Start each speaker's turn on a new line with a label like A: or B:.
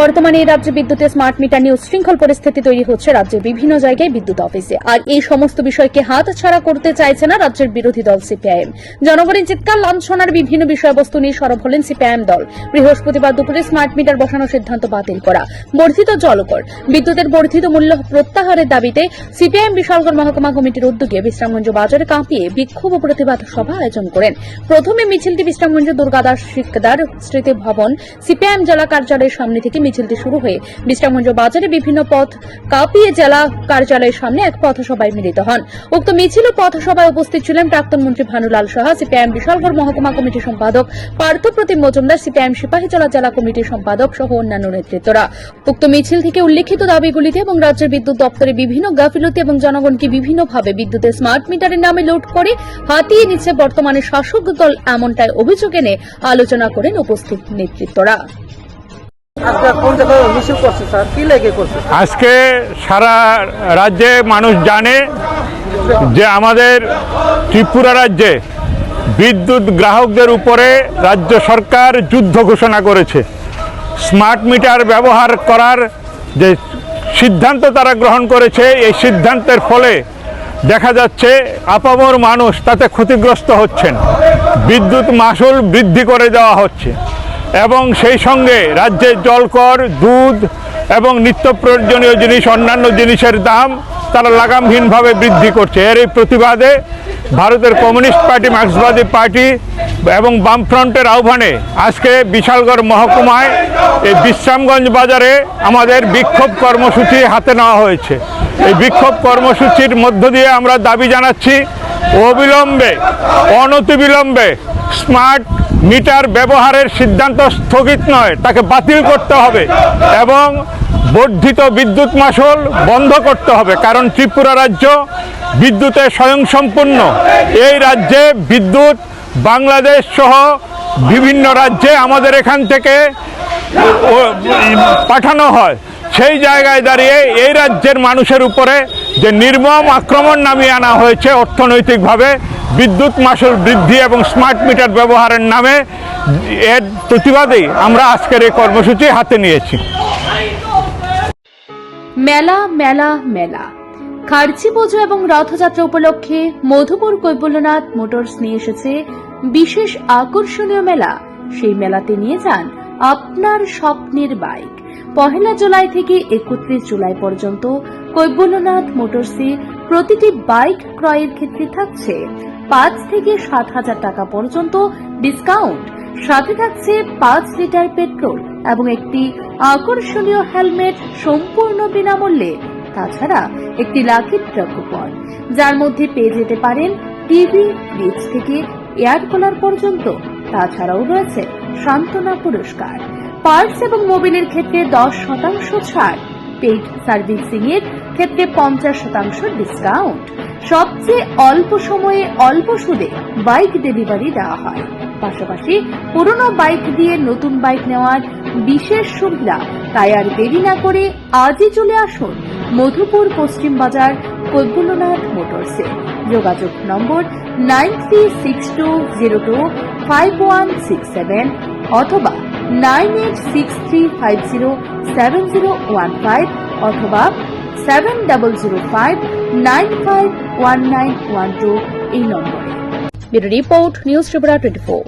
A: বর্তমানে এই রাজ্যে বিদ্যুতের স্মার্ট মিটার নিয়ে উচ্ছৃঙ্খল পরিস্থিতি তৈরি হচ্ছে রাজ্যের বিভিন্ন জায়গায় বিদ্যুৎ অফিসে আর এই সমস্ত বিষয়কে হাত ছাড়া করতে চাইছে না রাজ্যের বিরোধী দল সিপিআইএম জনগণের চিৎকার, লাঞ্ছনার বিভিন্ন বিষয়বস্তু নিয়ে সরব হলেন সিপিআইএম দল। বৃহস্পতিবার দুপুরে স্মার্ট মিটার বসানোর সিদ্ধান্ত বাতিল করা। বর্ধিত জলকর। বিদ্যুতের বর্ধিত মূল্য প্রত্যাহারের দাবিতে সিপিআইএম বিশালগড় মহকুমা কমিটির উদ্যোগে বিশ্রামগঞ্জ বাজারে কাঁপিয়ে বিক্ষোভ প্রতিবাদ সভা আয়োজন করেন। প্রথমে মিছিলটি বিশ্রামগঞ্জ দুর্গাদাস শিকদার স্মৃতি ভবন সিপিআইএম জেলা কার্যালয়ের সামনে থেকে মিছিলটি শুরু হয়ে বিশ্রামগঞ্জ বাজারে বিভিন্ন পথ কাঁপিয়ে জেলা কার্যালয়ের সামনে এক পথসভায় মিলিত হন। উক্ত মিছিল ও পথসভায় উপস্থিত ছিলেন প্রাক্তন মন্ত্রী ভানুলাল সাহা, সিপিআইএম বিশালগড় মহকুমা কমিটির সম্পাদক পার্থপ্রতিম মজুমদার, সিপিআইএম সিপাহীজলা জেলা কমিটির সম্পাদক সহ অন্যান্য নেতৃত্বরা। উক্ত মিছিল থেকে উল্লেখিত দাবিগুলিতে এবং রাজ্যের বিদ্যুৎ দপ্তরে বিভিন্ন গাফিলতি এবং জনগণকে বিভিন্নভাবে বিদ্যুতের স্মার্ট মিটারের নামে লুট করে হাতিয়ে নিচ্ছে বর্তমানে শাসক দল এমনটাই অভিযোগ এনে আলোচনা করেন উপস্থিত নেতৃত্বরা।
B: আজকে
C: সারা রাজ্যে মানুষ জানে যে আমাদের ত্রিপুরা রাজ্যে বিদ্যুৎ গ্রাহকদের উপরে রাজ্য সরকার যুদ্ধ ঘোষণা করেছে। স্মার্ট মিটার ব্যবহার করার যে সিদ্ধান্ত তারা গ্রহণ করেছে, এই সিদ্ধান্তের ফলে দেখা যাচ্ছে আপামর মানুষ তাতে ক্ষতিগ্রস্ত হচ্ছেন। বিদ্যুৎ মাসুল বৃদ্ধি করে দেওয়া হচ্ছে। এবং সেই সঙ্গে রাজ্যের জলকর, দুধ এবং নিত্য প্রয়োজনীয় জিনিস, অন্যান্য জিনিসের দাম তারা লাগামহীনভাবে বৃদ্ধি করছে। এর এই প্রতিবাদে ভারতের কমিউনিস্ট পার্টি, মার্ক্সবাদী পার্টি এবং বামফ্রন্টের আহ্বানে আজকে বিশালগড় মহকুমায় এই বিশ্রামগঞ্জ বাজারে আমাদের বিক্ষোভ কর্মসূচি হাতে নেওয়া হয়েছে। এই বিক্ষোভ কর্মসূচির মধ্য দিয়ে আমরা দাবি জানাচ্ছি, অবিলম্বে, অনতিবিলম্বে স্মার্ট মিটার ব্যবহারের সিদ্ধান্ত স্থগিত নয়, তাকে বাতিল করতে হবে এবং বর্ধিত বিদ্যুৎ মাসুল বন্ধ করতে হবে, কারণ ত্রিপুরা রাজ্য বিদ্যুতে স্বয়ংসম্পূর্ণ। এই রাজ্যে বিদ্যুৎ, বাংলাদেশ সহ বিভিন্ন রাজ্যে আমাদের এখান থেকে পাঠানো হয়। সেই জায়গায় দাঁড়িয়ে এই রাজ্যের মানুষের উপরে যে নির্মম আক্রমণ নামিয়ে আনা হয়েছে অর্থনৈতিকভাবে বিদ্যুৎ মাসুল বৃদ্ধি এবং স্মার্ট মিটার ব্যবহারের নামে এর প্রতিবাদেই আমরা আজকের এই কর্মসূচি হাতে নিয়েছি।
A: মেলা মেলা মেলা। খার্চি পুজো এবং রথযাত্রা উপলক্ষে মধুপুর কৈবল্যনাথ মোটরস নিয়ে এসেছে বিশেষ আকর্ষণীয় মেলা। সেই মেলাতে নিয়ে যান আপনার স্বপ্নের বাইক। পহেলা জুলাই থেকে একত্রিশ জুলাই পর্যন্ত কৈবল্যনাথ মোটরসে প্রতিটি বাইক ক্রয়ের ক্ষেত্রে থাকছে পাঁচ থেকে সাত হাজার টাকা পর্যন্ত ডিসকাউন্ট সাথে থাকছে পাঁচ লিটার পেট্রোল এবং একটি আকর্ষণীয় হেলমেট সম্পূর্ণ বিনামূল্যে, তাছাড়া একটি লাকি কুপন যার মধ্যে পেয়ে যেতে পারেন টিভি ফ্রিজ থেকে এয়ার কুলার পর্যন্ত। তাছাড়াও রয়েছে সান্ত্বনা পুরস্কার। পার্টস এবং মোবিলের ক্ষেত্রে দশ শতাংশ ছাড়। পেইড সার্ভিসিং এর ক্ষেত্রে পঞ্চাশ শতাংশ ডিসকাউন্ট সবচেয়ে অল্প সময়ে অল্প সুদে বাইক ডেলিভারি দেওয়া হয়। পাশাপাশি পুরনো বাইক দিয়ে নতুন বাইক নেওয়ার বিশেষ সুবিধা, তাই আর দেরি না করে আজই চলে আসুন মধুপুর পশ্চিম বাজার কৈবল্যনাথ মোটরসে। যোগাযোগ নম্বর nine three six two zero two five one six seven অথবা nine eight six three five zero seven zero one five অথবা seven double zero five nine five one nine one two এই নম্বরে। Report, news Tripura twenty four.